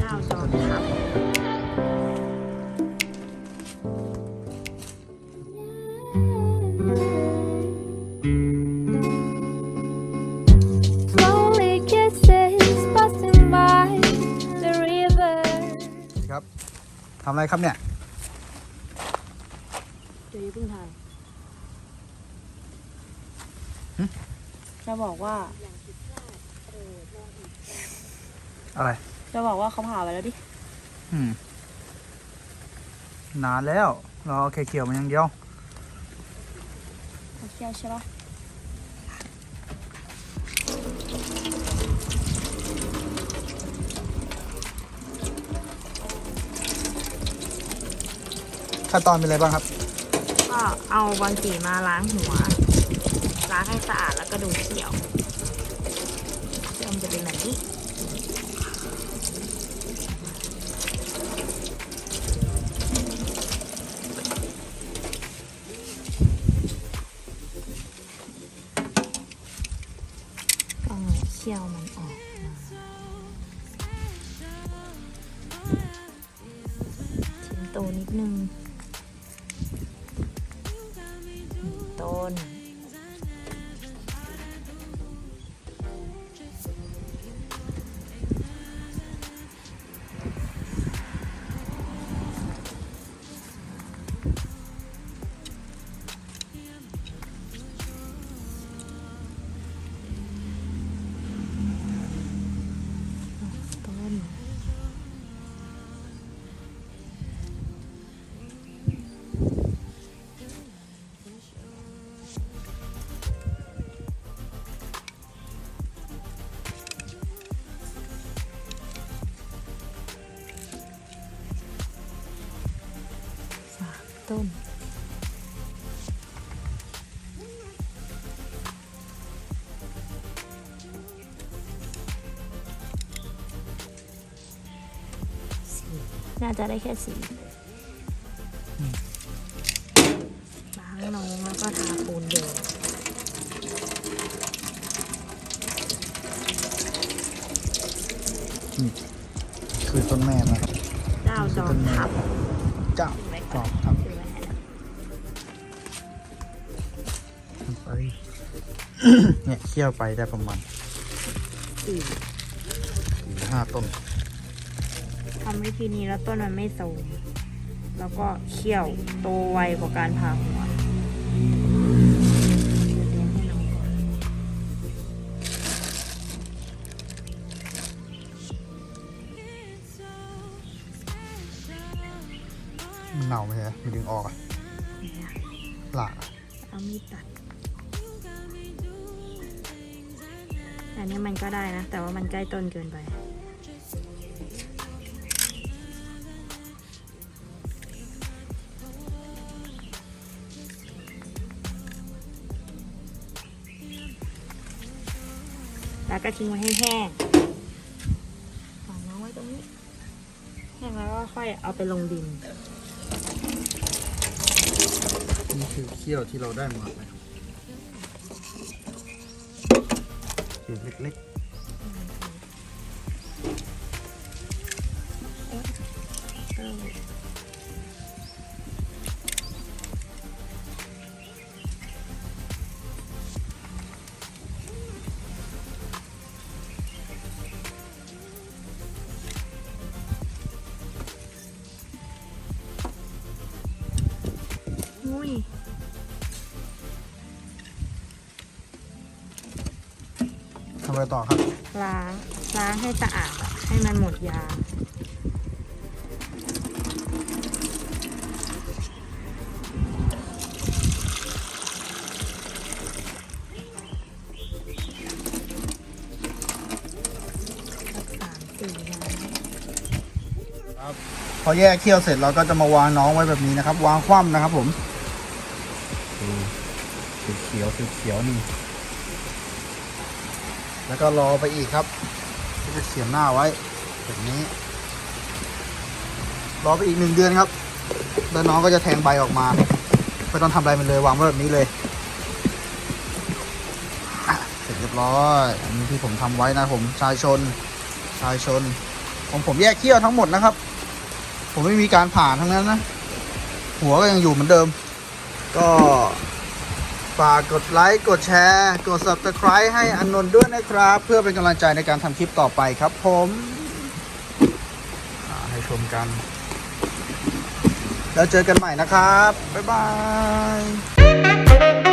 ดาวจอมทัพ Slowly kisses passing by the river. ครับทำอะไรครับเนี่ย เดี๋ยวอย่าเพิ่งถ่าย จะบอกว่า อะไร จะบอกว่าเขาผ่าไปแล้วดิ อืม นานแล้วรอแค่เขียวมันอย่างเดียวเขาเคี่ยวใช่ปะขั้นตอนเป็นอะไรบ้างครับ ก็เอาบางกีมาล้างหัว ล้างให้สะอาดแล้วก็ดูเขียวเขียวมันจะเป็นแบบนี้ก็เคี่ยวมันออกมาชิ้นโตนิดนึงต้นามต้นสีน่าจะได้แค่สีล้างน้องแล้วก็ทาปูนเดิมคือต้นแม่นะครับเจ้าจอมทัพเจ้าไว้จก่ออนมครับ เนี่ยเคี่ยวไปได้ประมาณสี่สี่ห้าต้นทำวิธีนี้แล้วต้นมันไม่โทรมแล้วก็เคี่ยวโตไวกว่าการผ่าหัวเดี๋ยวเลี้ยงให้น้องก่อนมันเน่าไหมฮะมันดึงออกอะเนี่ยหลากอะเอามีดตัด อันนี้มันก็ได้นะ แต่ว่ามันใกล้ต้นเกินไป แล้วก็ทิ้งไว้ให้แห้งฝังน้องไว้ตรงนี้ แห้งแล้วก็ค่อยเอาไปลงดิน นี่คือเคี่ยวที่เราได้มานะครับ คือเล็กอุ้ย อะไรต่อครับ ล้าง ล้างให้สะอาดอะให้มันหมดยา สักสามสี่น้พอแยกเคี่ยวเสร็จเราก็จะมาวางน้องไว้แบบนี้นะครับ วางคว่ำนะครับผมสีเขียวสีเขียวนี่ แล้วก็รอไปอีกครับก็จะเขียนหน้าไว้แบบนี้ รอไปอีกหนึ่งเดือนครับ แล้วน้องก็จะแทงใบออกมาไม่ต้องทำอะไรมันเลยวางไว้แบบนี้เลยอะร็จเรียบร้อยอันนี้ที่ผมทำไว้นะผมชายชนชายชนของผมแยกเขี้ยวทั้งหมดนะครับ ผมไม่มีการผ่านทั้งนั้นนะ หัวก็ยังอยู่เหมือนเดิม ก็ ฝากกดไลค์ กดแชร์ กด subscribe ให้อันนนท์ด้วยนะครับ เพื่อเป็นกำลังใจในการทำคลิปต่อไปครับผมให้ชมกัน แล้วเจอกันใหม่นะครับ บ๊ายบาย